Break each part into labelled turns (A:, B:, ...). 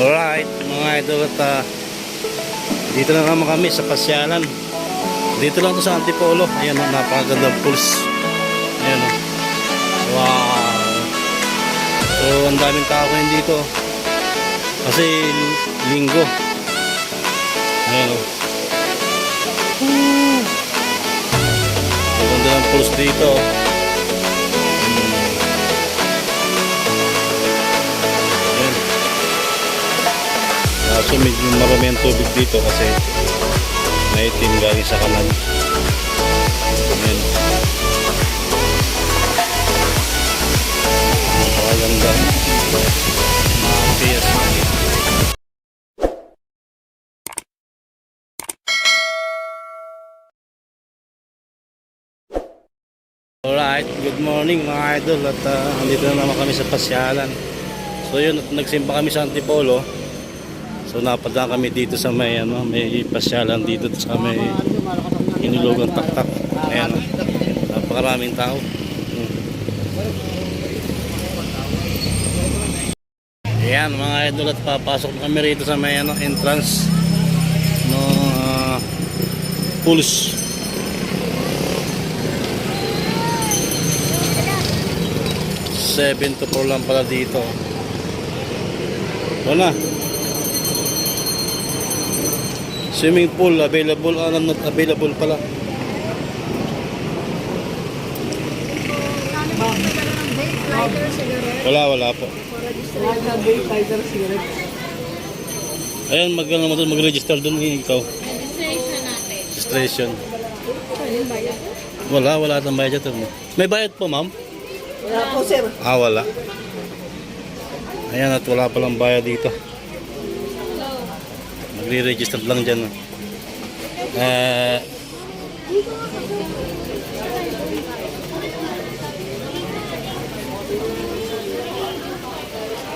A: Alright, mga idol at ah, dito na naman kami sa pasyalan. Dito lang to sa Antipolo. Ayan o, napakagandang pulse. Ayan o. Wow. So, ang daming tao ngayon dito. Kasi linggo. Ayan o. Woo. So, ganda ng pulse dito. Kaso medyo marami ang tubig dito kasi naitim galing sa kanan. Ayan. Napakaganda. Mga PS. Alright, good morning mga idol at uh, andito na naman kami sa pasyalan. So yun, nagsimba kami sa Antipolo. So napadaan kami dito sa may ano, may pasyalan dito sa may inulugang taktak. Ayan, napakaraming tao. Ayan mga idol at papasok kami rito sa may ano, entrance no uh, pulse. Seven to four lang pala dito. Wala. Swimming pool available, ah, not available pala. Wala, wala po. Ayan, mag, ano, mag- mag-register doon eh, ikaw.
B: Registration natin.
A: Registration. Wala, wala tang bayad dyan. May bayad po, ma'am?
B: Wala po, sir.
A: Ah, wala. Ayan, at wala palang bayad dito. Magre-register lang dyan. Eh,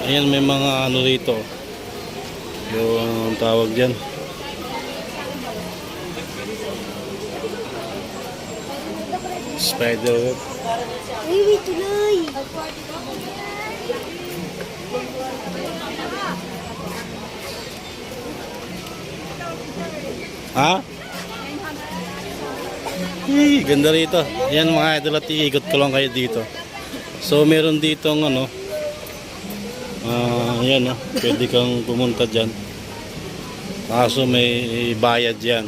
A: ayan, may mga ano rito. Yung tawag dyan. Spider web.
B: Uy, tuloy.
A: Ha? Hey, ganda rito. Yan mga idol at iikot ko lang kayo dito. So meron dito ng ano. Ah, yan oh. Pwede kang pumunta diyan. Kaso may bayad yan.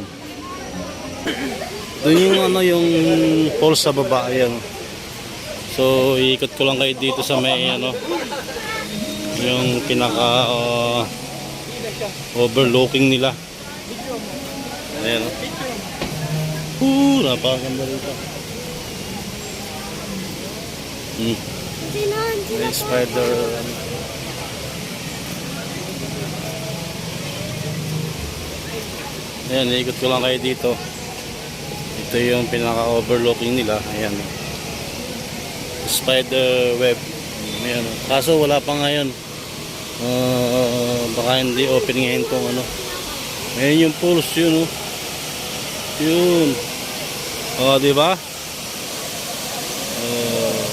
A: Doon yung ano yung falls sa baba yan. oh. So iikot ko lang kayo dito sa may ano yung pinaka ah, overlooking nila. Ayan o. Uh, napakaganda rito. Hmm. May spider. ano. Ayan, ikot ko lang kayo dito. Ito yung pinaka-overlooking nila. Ayan. Spider web. Ayan. o. Kaso wala pa ngayon. Ah, baka hindi open ngayon tong ano. Ayan yung pulse yun oh. Yun. Oh, di ba? Oh.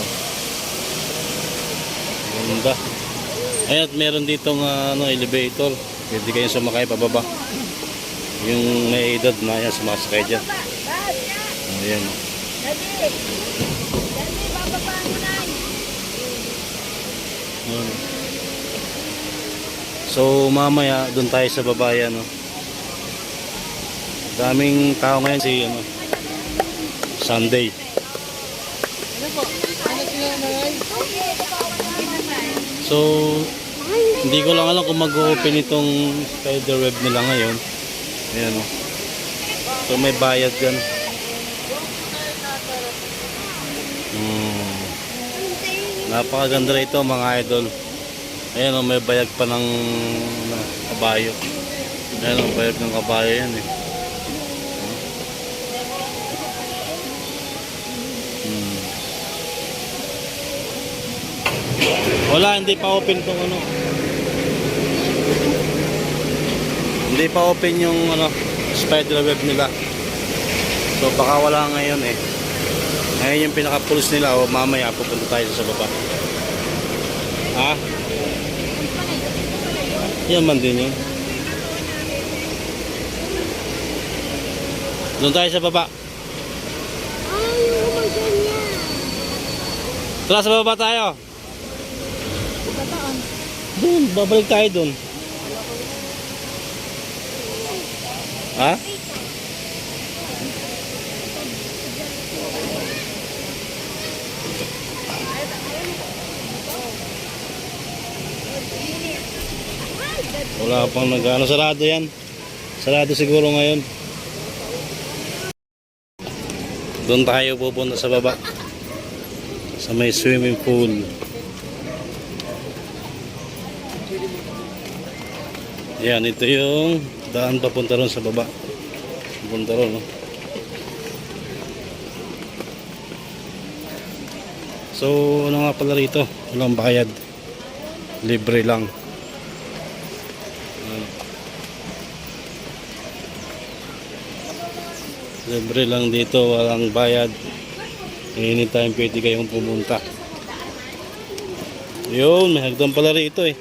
A: Ganda. Ayan, at meron ditong ah, ano, elevator. Pwede kayong sumakay pababa. Yung may edad na yan, sumasakay dyan. Ayan. So mamaya doon tayo sa babayan no. Daming tao ngayon si ano Sunday. So hindi ko lang alam kung mag-open itong spider web nila ngayon. Ayan o. So may bayad yan. Hmm. Napakaganda rito mga idol. Ayan o, may bayag pa ng ano, kabayo. Ayan o, bayag ng kabayo yan eh. Wala, hindi pa open tong ano. Hindi pa open yung ano, spider web nila. So baka wala ngayon eh. Ngayon yung pinaka-pulse nila o mamaya pupunta tayo sa baba. Ha? Yan man din yun. Doon tayo sa baba.
B: Ay, oh my God niya.
A: Tara sa baba tayo. Doon, babalik tayo doon. Ha? Wala pang nag ano, sarado yan. Sarado siguro ngayon. Doon tayo pupunta sa baba. Sa may swimming pool. Yan, ito yung daan papunta ron sa baba. Papunta ron? So, ano nga pala rito? Walang bayad. Libre lang. Libre lang dito, walang bayad. Anytime pwede kayong pumunta. Yun, may hagdan pala rito eh.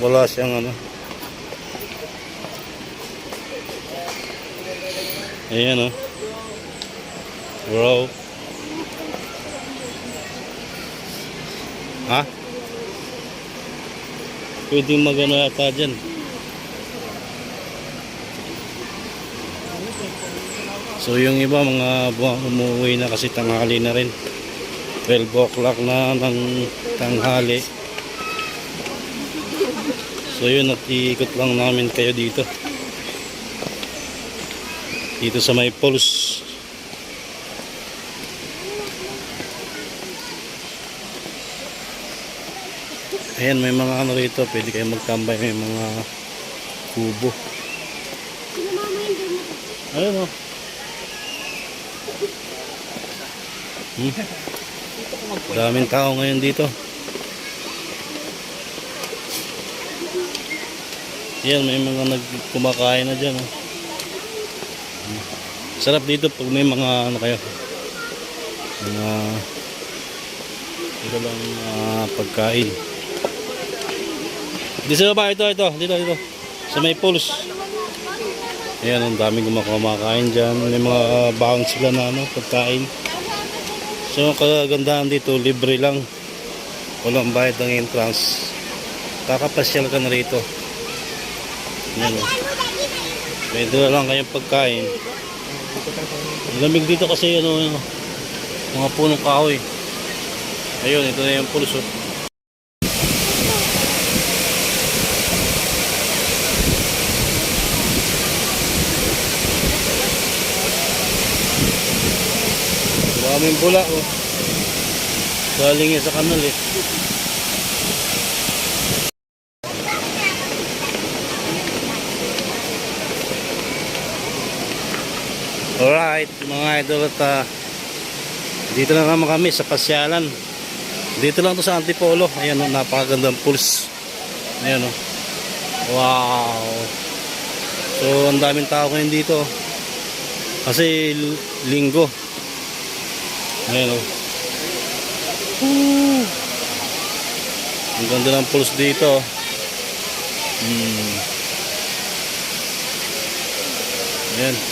A: Wala siyang ano. Ayan oh. Bro. Ha? Pwede magano yata dyan. So yung iba mga umuwi na kasi tanghali na rin. 12 o'clock na ng tanghali. So yun, at iikot lang namin kayo dito. Dito sa may pulse. Ayan, may mga ano rito. Pwede kayo magtambay. May mga kubo. Ayun o. Hmm? Daming tao ngayon dito. Yan, may mga nagkumakain na dyan. Oh. Sarap dito pag may mga ano kayo. Mga ito lang mga pagkain. Dito sa baba, ito, ito, dito, dito. Sa may pools. Ayan, ang daming kumakain dyan. May mga baon sila na ano, pagkain. So, ang kagandahan dito, libre lang. Walang bayad ng entrance. Kakapasyal ka na rito. Ayan o. Pwede na lang kayong pagkain. Lamig dito kasi ano, ano, mga punong kahoy. Ayun, ito na yung pulso. Daming bula oh. Galing yan sa kanal eh. Alright, mga idol at ah, dito na naman kami sa pasyalan. Dito lang to sa Antipolo. Ayan oh, napakagandang pools. Ayan oh. Wow. So, ang daming tao ngayon dito. Kasi linggo. Ayan o. Woo! Ang ganda ng pulse dito. Hmm. Ayan.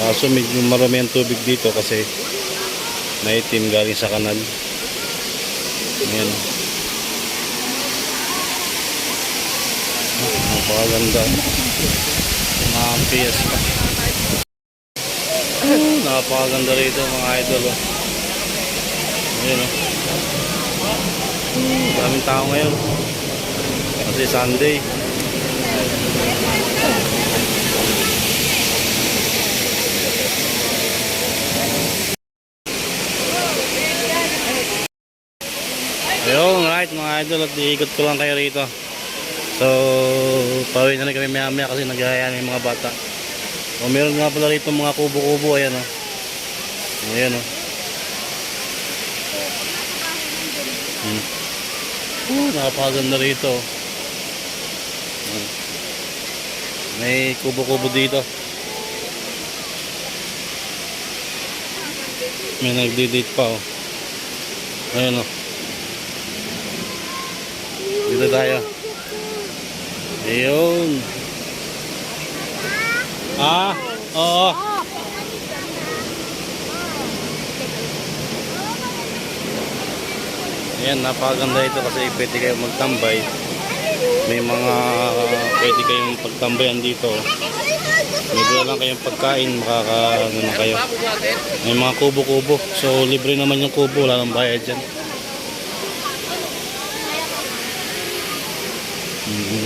A: Kaso medyo marami ang tubig dito kasi maitim galing sa kanal. Ayan. Napakaganda. Mga fiesta. Napakaganda rito mga idol. Oh. Ayan oh. Daming tao ngayon. Kasi Sunday. Ayun, right mga idol at iikot ko lang kayo rito. So, pauwi na rin kami maya maya kasi nagyayaan yung mga bata. O meron nga pala rito mga kubo-kubo, ayan o. Ayan o. Hmm. Uh, napakaganda rito. May kubo-kubo dito. May nagdi-date pa oh. Ayun oh. Dito tayo. Ayun. Ah, oo. Ayan, napakaganda ito kasi pwede kayo magtambay. May mga pwede kayong pagtambayan dito. Dala lang kayong pagkain, makaka ano kayo. May mga kubo-kubo. So libre naman yung kubo, wala nang bayad dyan.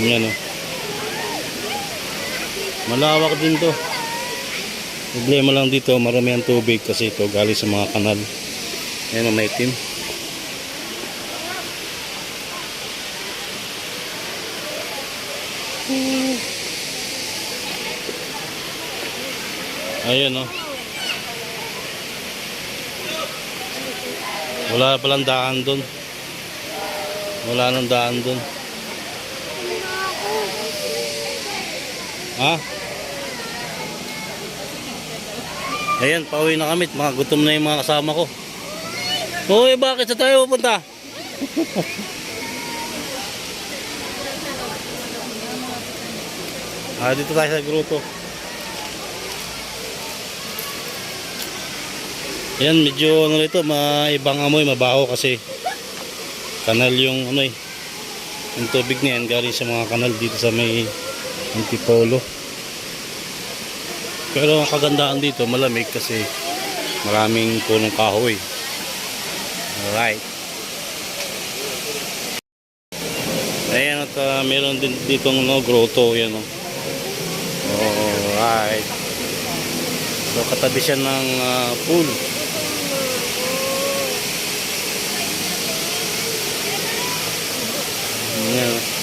A: Mm, yan o. Malawak din to. Problema lang dito, marami ang tubig kasi ito galing sa mga kanal. Yan o, may team. Ayun oh. Wala palang daan doon. Wala nang daan doon. Ha? Ayan, pauwi na kami. Mga gutom na yung mga kasama ko. Hoy, bakit sa tayo pupunta? ah, dito tayo sa grupo. Ayan, medyo ano nito, maibang amoy, mabaho kasi kanal yung ano eh. Yung tubig na yan galing sa mga kanal dito sa may Antipolo. Pero ang kagandaan dito, malamig kasi maraming punong kahoy. Alright. Ayan at ah, meron din dito no, grotto. Yan o. Alright. So katabi siya ng ah, pool. Ayan.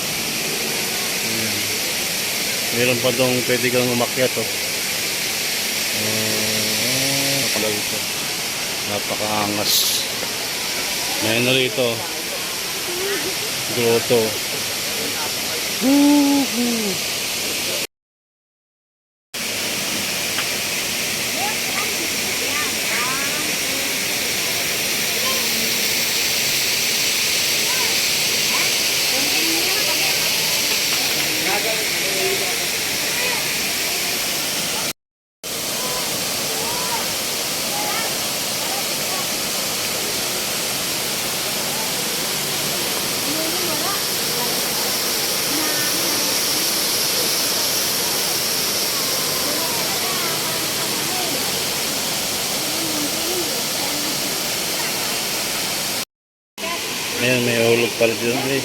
A: Meron pa dong pwede kang umakyat oh. Uh, napakalaw ito. Napakaangas. Mayroon na rito. Grotto. Ayan, pala dito. Eh.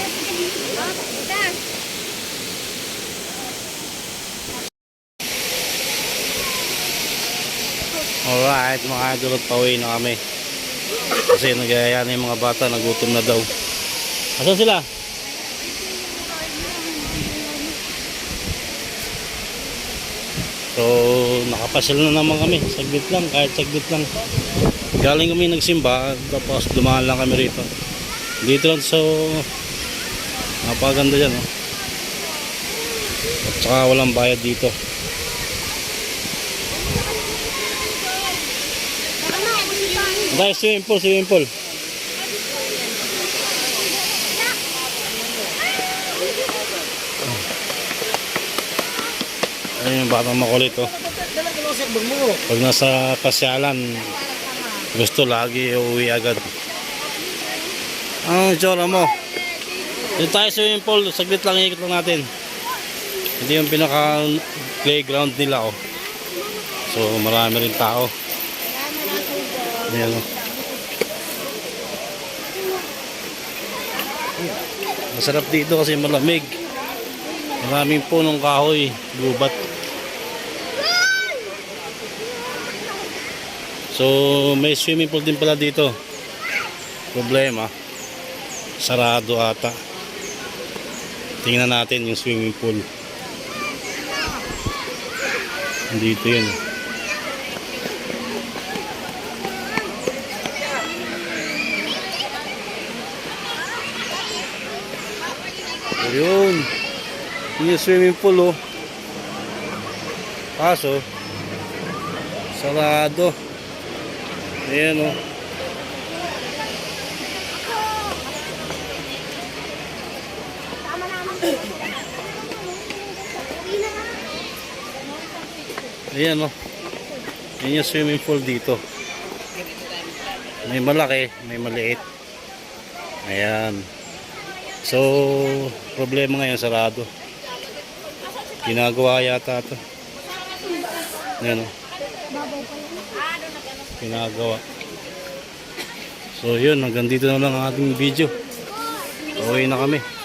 A: Alright, mga idol pauwi na kami. Kasi nagayaya na yung mga bata, nagutom na daw. Asan sila? So, nakapasyal na naman kami. Saglit lang, kahit saglit lang. Galing kami nagsimba, tapos dumaan lang kami rito. Dito lang so napaganda yan oh. At saka walang bayad dito. Dahil swimming pool, swimming pool. Ayun yung batang makulit oh. Pag nasa pasyalan, gusto lagi uuwi agad. Ang itsura mo. Dito tayo swimming pool, saglit lang ikot lang natin. Hindi yung pinaka playground nila oh. So marami rin tao. Ayan oh. Masarap dito kasi malamig. Maraming punong kahoy, gubat. So may swimming pool din pala dito. Problema sarado ata. Tingnan natin yung swimming pool. Dito yun. Yun yung swimming pool oh. Kaso sarado. Ayan o.
B: Tama naman. Uwi na nga.
A: Ayan o. Yan yung swimming pool dito. May malaki, may maliit. Ayan. So, problema ngayon sarado. Ginagawa yata ito. Ayan o. Ginagawa. So yun, hanggang dito na lang ang ating video. Uwi na kami.